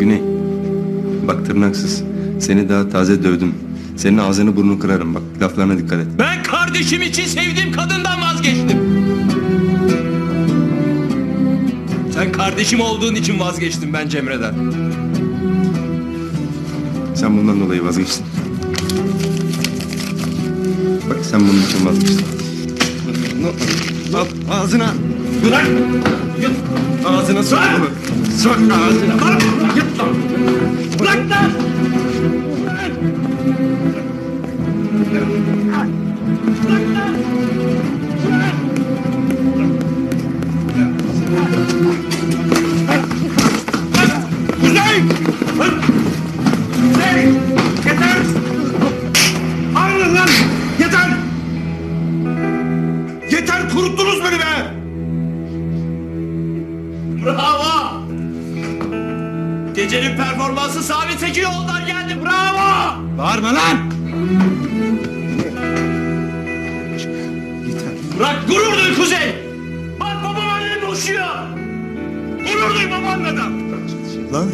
Güney. Bak tırnaksız. Seni daha taze dövdüm. Senin ağzını burnunu kırarım bak. Laflarına dikkat et. Ben kardeşim için sevdiğim kadından vazgeçtim. Sen kardeşim olduğun için vazgeçtim ben Cemre'den. Sen bundan dolayı vazgeçtin. Bak sen bunun için vazgeçtin. Ağzına. Bırak! Ağzına sok bunu. Sok ağzına. Bırak kuruttunuz beni be! Bravo! Gecenin performansı Sabit Sekioğlu'ndan geldi. Bravo! Bağırma lan! Bırak gurur duy Kuzey! Bak babam annenle uçuyor! Gurur duy babanla da! Lan